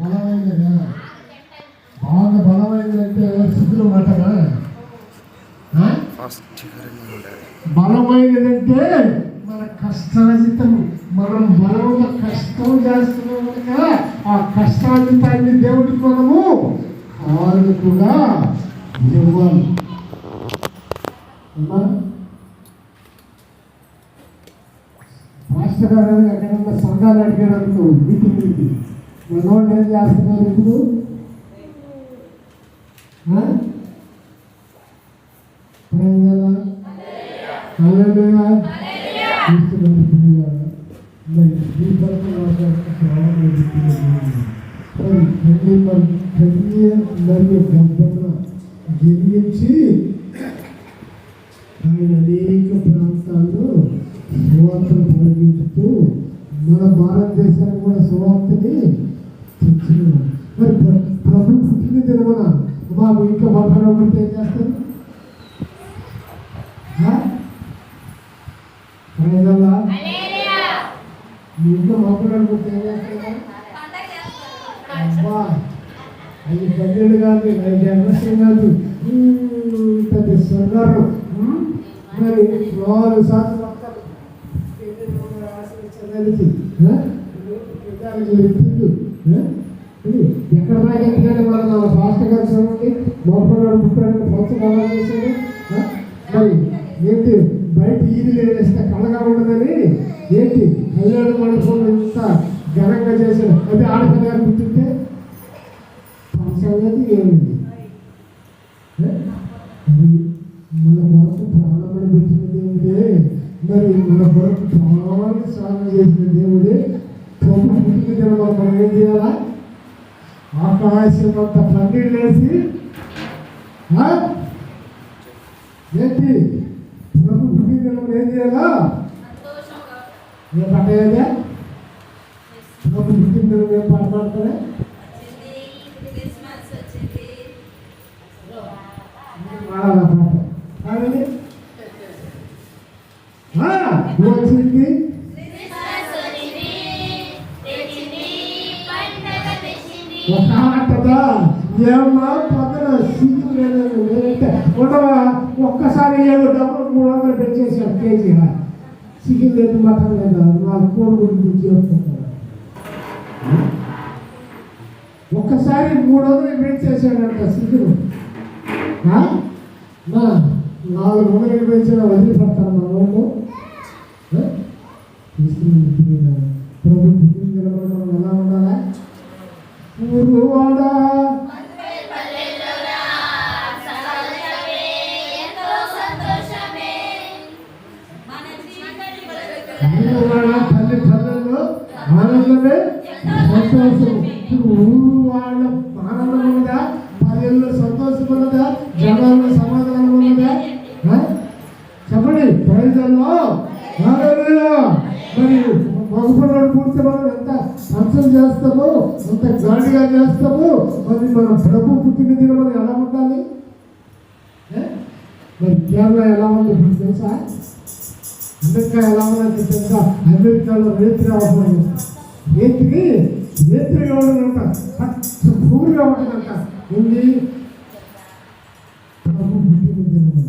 బలమైనదా బాగా బలమైనదంటే శిథిలం అంటారా ఆ? బలమైనదంటే మన కష్టాజితం మనం బలంగా కష్టం చేస్తున్నాం కనుక ఆ కష్టాజితాన్ని దేవుడికి మనము వాళ్ళు కూడా ఇవ్వాలి. మాస్టర్ గారు ఎక్కడన్నా సంఘాలు అడిగాడు అనుకో మీటింగ్ మీటింగ్. మనోళ్ళు ఏం చేస్తున్నారు. ఇప్పుడు మరియు జన్మించి ఆయన అనేక ప్రాంతాల్లో సువార్తను తొలగించుతూ మన భారతదేశానికి కూడా సువార్తని మరి ప్ర- ప్రభు పుట్టిన దినమున మా ఇంట్లో మాట్లాడడం ఏం చేస్తారు? ఆ? ప్రజలా మీ ఏం చేస్తారు? అబ్బా కాదు కాదు. పెద్ద మరి నాలుగు సార్లు ఎక్కడ దాకా ఎత్తుకొని మన నా ఫాస్ట్ గారు చూడండి మోపడాడు పుట్టాడు ప్రోత్సాహాలు చేశాడు మరి ఏంటి? బయట ఈది లేదేస్తే కళ్ళగా ఉండదని? ఏంటి? కళ్యాణ మండపం ఇంత ఘనంగా చేశాడు అదే ఆడపిల్ల గారు పుట్టింటే సంగతి ఏమిటి మన కొరకు ప్రాణములు పెట్టిన దేవుడే మరి మన కొరకు ప్రాణాన్ని సాధన చేసిన దేవుడే ప్రభు మనం ఏం చేయాలా? ఆకాశం అంత పన్నీళ్ళు వేసి ఆ? ఏంటి? ప్రభు దినం ఏం చేయాలా ఏ పాట ఏదా? ప్రభు దినం ఏం పాట పాడతారా? ఏడు డబ్బులు మూడు వందలు పెంచేసాడు కేజీ చికెన్ లేదు మటన్ లేదా నాలుగు కోడి గురించి చేస్తున్నాడు ఒక్కసారి మూడు వందలు పెంచేసాడంట చికెన్. నా నాలుగు వందలు పెంచిన వదిలిపెడతాను మా వాళ్ళు ప్రభుత్వం క్రీస్తుని ప్రియులారా, ప్రభు పుట్టిన ఎలా ఉండాలా? పూర్వవాడా తల్లి పల్లెల్లో ఆనందమే సంతోషం ఊరు వాళ్ళ ఆనందం ఉన్నదా? పల్లెల్లో సంతోషం ఉన్నదా? జనాల్లో సమాధానం ఉన్నదా? చెప్పండి. ప్రజల్లో మరి పూర్తి మనం ఎంత సంసం చేస్తాము ఎంత గాడిగా చేస్తాము మరి మనం ప్రభు పుట్టిన దిన మనం ఎలా ఉండాలి? ఏ? మరి కేరళ ఎలా ఉంది తెలుసా? అమెరికా ఎలా ఉన్నది తెలుసా? అమెరికాలో రేత్రి అవ్వకూడదు రేత్రి రేత్రిగా ఉండదంట పచ్చ పూర్గా ఉండదంట ఉంది ప్రభు పుట్టిన దినమున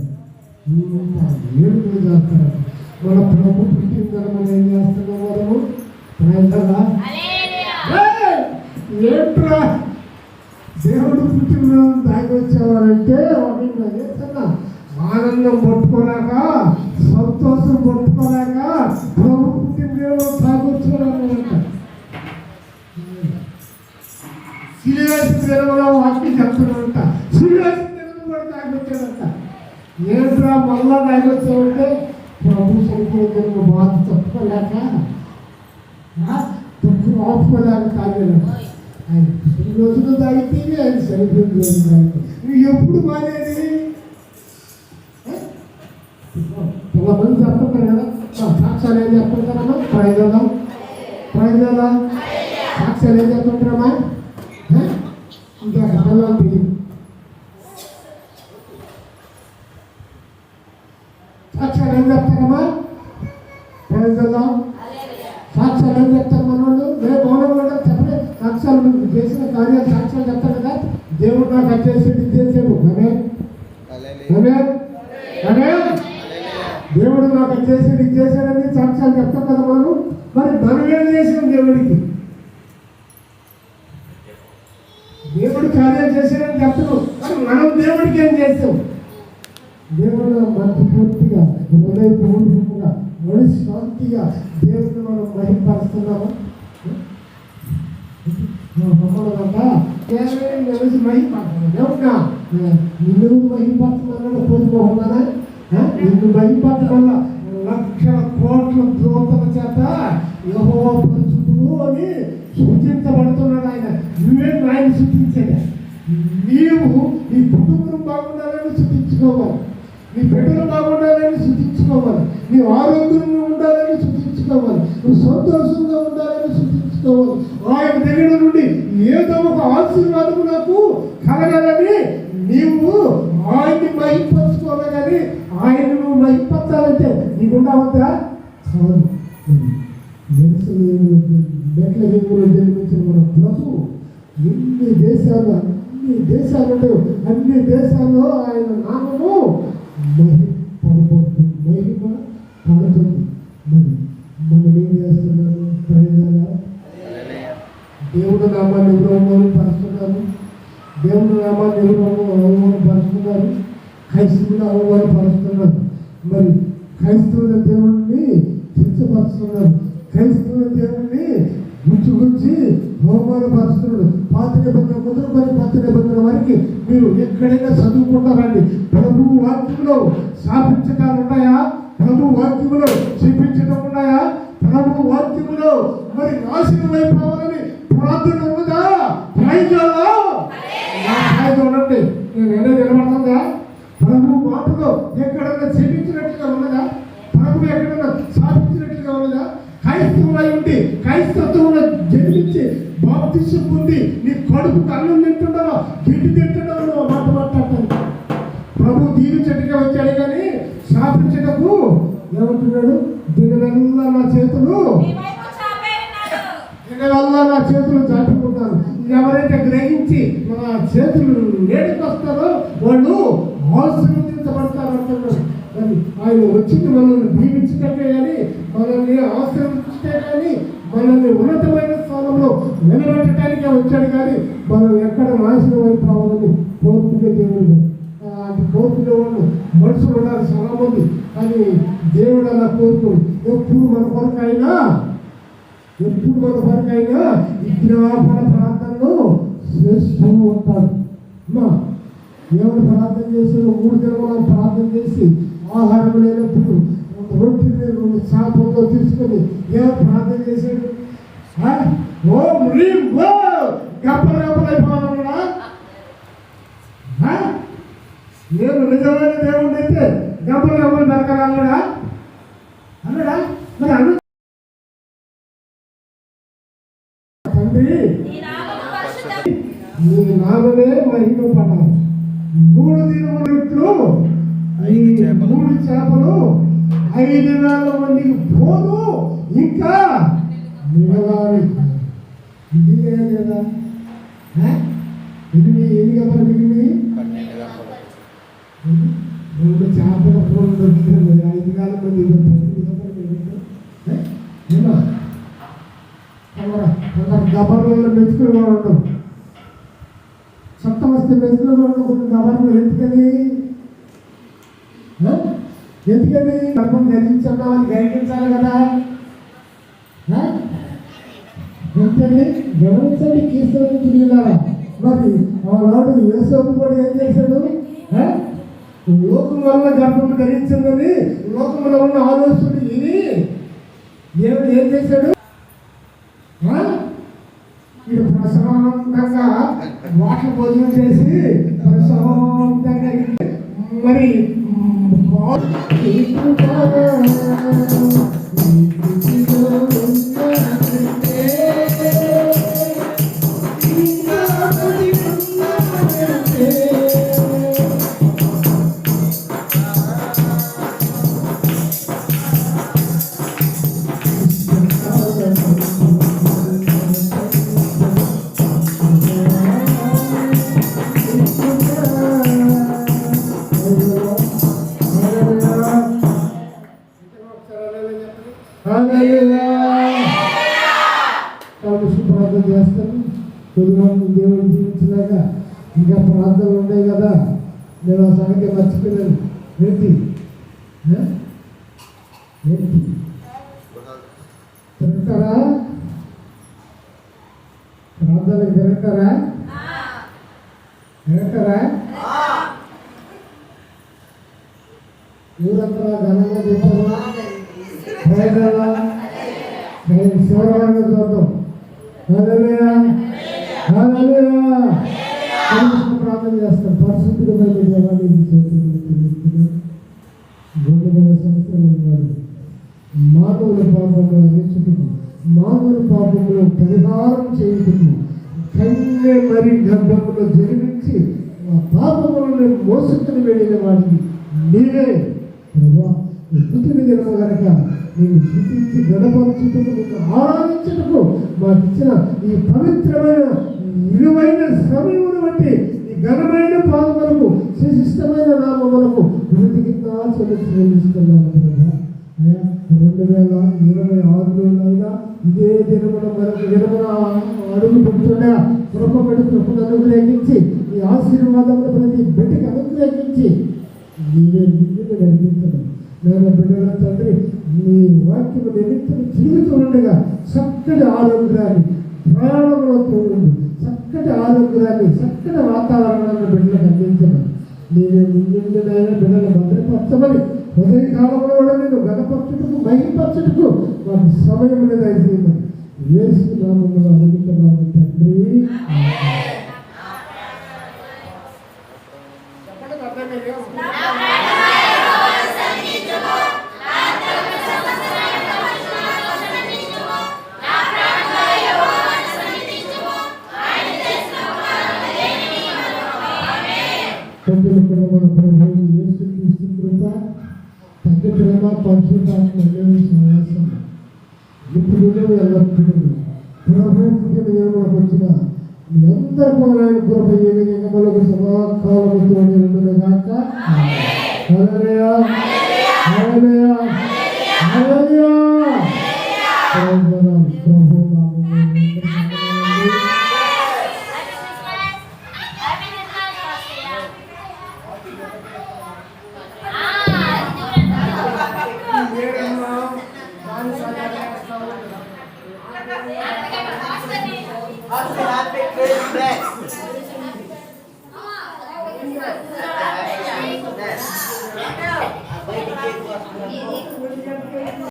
ఏడుపులు చేస్తారు. మన ప్రభు పుట్టిన దినమున ఏం చేస్తున్నాం మనము ప్రజలా ఏంట్రా? దేవుడు పుట్టిన దాగి వచ్చేవారంటే వాడిని ఏదన్నా ఆనందం పట్టుకోలేక సంతోషం పట్టుకోలేక ప్రభుత్వం పుట్టిన దేవుడు తాగొచ్చేవారంట సిలివేసి వాక్యం చెప్తున్నాడంట సిలివేసి దేవుడు కూడా తాగొచ్చాడంట ఏంట్రా మళ్ళా తాగొచ్చావంటే ప్రభు చనిపోయిన బాధ తప్పుకోలేక తప్పు ఆపుకోలేక తాగాడంట ఆయన రోజులు తాగితే ఆయన సరిపోయింది. నువ్వు ఎప్పుడు మానేది ఏ? చాలా మంది చెప్తుంటారు కదా ఆ, సాక్ష్యాలు ఏం చెప్తుంటారమ్మా ప్రయోజనం ప్రయోజనం సాక్ష్యాలు ఏం చెప్తుంటారమ్మా ఇంకా కథలో సాక్ష్యాలు ఏం చెప్తారమ్మా ప్రయోజనం సాక్ష్యాలు ఏం చెప్తారు మనోళ్ళు రే మౌనం కూడా చెప్పలే కార్యాలు సాక్ష్యాలు చెప్తారు కదా దేవుడు నాకు అది చేసాడు ఇది అనే అనే అనే దేవుడు నాకు చేసేది చేశాడని చెప్తాం కదా మనం మరి మనం ఏం చేసాం దేవుడికి? దేవుడు కార్యం చేశాడని చెప్తున్నాం మరి మనం దేవుడికి ఏం చేస్తాం? దేవుడు మనసు పూర్తిగా హృదయపూర్వకంగా మనసు శాంతిగా దేవుడిని మనం మహిపరుస్తున్నాము? కలిసి మహిపడుతున్నా నిన్ను మహిపడుతున్నాను కోరుకోకున్నానా నిన్ను మహిపడటం వల్ల నీవు నీ కుటుంబం బాగుండాలని శుద్ధించుకోవాలి నీ బిడ్డలు బాగుండాలని శుద్ధించుకోవాలి నీ ఆరోగ్యంగా ఉండాలని శుద్ధించుకోవాలి నువ్వు సంతోషంగా ఉండాలని శుద్ధించుకోవాలి ఆయన దగ్గర నుండి ఏదో ఒక ఆశీర్వాదం నాకు కలగాలని నీవు ఆయన్ని మహిపరచుకోవాలి కానీ ఆయన నువ్వు మహిపరచాలంటే నీకుండా అవుతా కాదు మెట్ల దేవుడు జన్మించిన మన ప్రభు ఎన్ని దేశాలు అన్ని దేశాలు ఉండవు అన్ని దేశాల్లో ఆయన నామము మహిమ మహిమ పడుతుంది మరి మనం ఏం చేస్తున్నాము? ప్రయోజనాలు? దేవుడు నామాన్ని ఎవరు పరుస్తున్నారు దేవుడు నామాన్ని ఎవరు అవమానపరుస్తున్నారు? క్రైస్తవులు అవమానపరుస్తున్నారు. మరి క్రైస్తవుల దేవుడిని కించపరుస్తున్నారు. క్రైస్తవుల దేవుడిని గుచ్చి గుచ్చి అవమానపరుస్తున్నాడు పాత నిబంధన మొదలుకొని పాత నిబంధన వారికి మీరు ఎక్కడైనా చదువుకుంటారండి ప్రభు వాక్యంలో స్థాపించటాలు ఉన్నాయా? ప్రభు వాక్యములో చూపించడం ఉన్నాయా? ప్రభు వాక్యములో మరి నాశనం అయిపోవాలని ప్రార్థన ఉందా ప్రయత్నాలు చూడండి నేను ఏదో నిలబడుతుందా ప్రభు మాటలో ఎక్కడన్నా చెప్పించినట్లుగా ఉన్నదా? ప్రభు ఎక్కడన్నా స్థాపించినట్లుగా ఉన్నదా? క్రైస్తవులై ఉండి క్రైస్తవంలో జన్మించి బాప్తిష్టం పొంది నీ కడుపు అన్నం తింటున్నావా గిడ్డి తింటున్నావు నువ్వు మాట మాట్లాడతాను ప్రభు దీవించటగా వచ్చాడు కానీ శాపించటకు ఏమంటున్నాడు? దీనివల్ల నా చేతులు. దీనివల్ల నా చేతులు చాటుకుంటాను ఎవరైతే గ్రహించి నా చేతులు నేటికి వస్తారో వాళ్ళు ఆశీర్వదించబడతారు అంటున్నాడు మరి ఆయన వచ్చింది మనల్ని దీవించటమే కానీ మనల్ని ఆశీర్వదించటే కానీ మనల్ని ఉన్నతమైన స్థానంలో నిలబెట్టడానికే వచ్చాడు కానీ మనం ఎక్కడ నాశనం అయిపోవాలని కోరుకునే దేవుడు అది కోరుకునే వాళ్ళు మనుషులు ఉన్నారు చాలా మంది కానీ దేవుడు అలా కోరుకోడు. ఎప్పుడు మన కొరకైనా ఎప్పుడు మన కొరకైనా విజ్ఞాపన ప్రార్థనలు చేస్తూ ఉంటాడు అమ్మా దేవుడు ప్రార్థన చేసి మూడు దినములు ప్రార్థన చేసి ఆహారం లేనప్పుడు రొట్టెని రెండు చేపలతో తీసుకొని ఏమో ప్రార్థన చేశాడు? ఓం రీం ఓ గప్పలు గప్పలు అయిపోవాలన్నాడా ఆ? నేను నిజమైన దేవుడు అయితే గప్పలు గప్పలు దొరకాలన్నాడా అన్నాడా మరి అను తండ్రి నీ నామమే మహిమ పడాలి మూడు దినములు మూడు చేపలు ఐదు వేల మందికి పోను ఇంకా మిగలాలి ఇది లేదా? ఎనిమిది ఎన్ని గంటలు మిగిలి రెండు చేపల ఫోన్ దొరికింది ఐదు వేల మంది గబర్లలో మెచ్చుకుని సొంత వస్తే మెచ్చుకుని కొన్ని గబర్లు ఎందుకని? ఎందుకని? గర్భం అని గ్రహించాలి కదా. ఎందుకని? గమనించండి కీర్తన తిరిగినారా మరి ఆనాడు యేసోపు కూడా ఏం చేశాడు? లోకం వల్ల గర్భం ధరించిందని లోకంలో ఉన్న ఆలోచన ఇది దేవుడు ఏం చేశాడు? ఆ? ప్రశాంతంగా వాటర్ భోజనం చేసి ప్రశాంతంగా మరి God, కలుసు ప్రార్థన చేస్తాను కొద్దిమంది దేవుడు జీవించినాక ఇంకా ప్రార్థనలు ఉన్నాయి కదా. నేను ఆ సంగతి మర్చిపోయాను ఏంటి? ఏంటి? తింటారా? ప్రార్థనకు ఊరంతా ఘనంగా చెప్పారు శివరామంగా చూద్దాం ప్రార్థన చేస్తాం. పరిశుద్ధమైన రెండు వేల సంవత్సరాలు ఉన్నాడు మానవుల పాపంలో రక్షించుకు మానవుల పాపంలో పరిహారం చేయుటకు కన్నే మరి గర్భంలో జన్మించి ఆ పాపములను మోసుకుని వెళ్ళిన వాడికి నీవే ప్రభా. పుట్టిన దినము గనక నేను స్థుతించి గడపరచుటకు నిన్ను ఆరాధించుటకు మాకు ఇచ్చిన ఈ పవిత్రమైన విలువైన సమయమును బట్టి ఈ ఘనమైన పాదములకు శిష్టమైన నామములకు వృద్ధికి చెల్లిస్తున్నాను రెండు వేల ఇరవై ఆరులోనైనా ఇదే దినమున మనకు దినమున అడుగు పెడుతుండగా కృప పెడు కృపను అనుగ్రహించి ఈ ఆశీర్వాదములు ప్రతి బిడ్డకి అనుగ్రహించి నీవే నిన్ను నడిపించడం. నేను బిడ్డల తండ్రి నీ వాక్యం నిమిత్తం జీవితం చక్కటి ఆరోగ్యాన్ని ప్రాణంలో తోడు చక్కటి ఆరోగ్యాన్ని చక్కటి వాతావరణాన్ని బిడ్డలకు అందించమని. నేను ముందుండినైనా బిడ్డలు భద్రపరచమని. ఉదయ కాలంలో కూడా నేను గణపరచుటకు మహిపరచుటకు మాకు సమయం అనేది అయిపోయింది వేసి పెద్దలు మన ప్రభు యేసు క్రీస్తు కృప. తగ్గ ప్రేమ పరిశుద్ధాత్మ దేవుని సహవాసం ఇప్పుడు ఎల్లప్పుడూ ప్రభు నియమంలోకి వచ్చిన మీ అందరికీ ఆయన కృప నియమలకు సమాకాలముతో ఉండును గాక హల్లెలూయా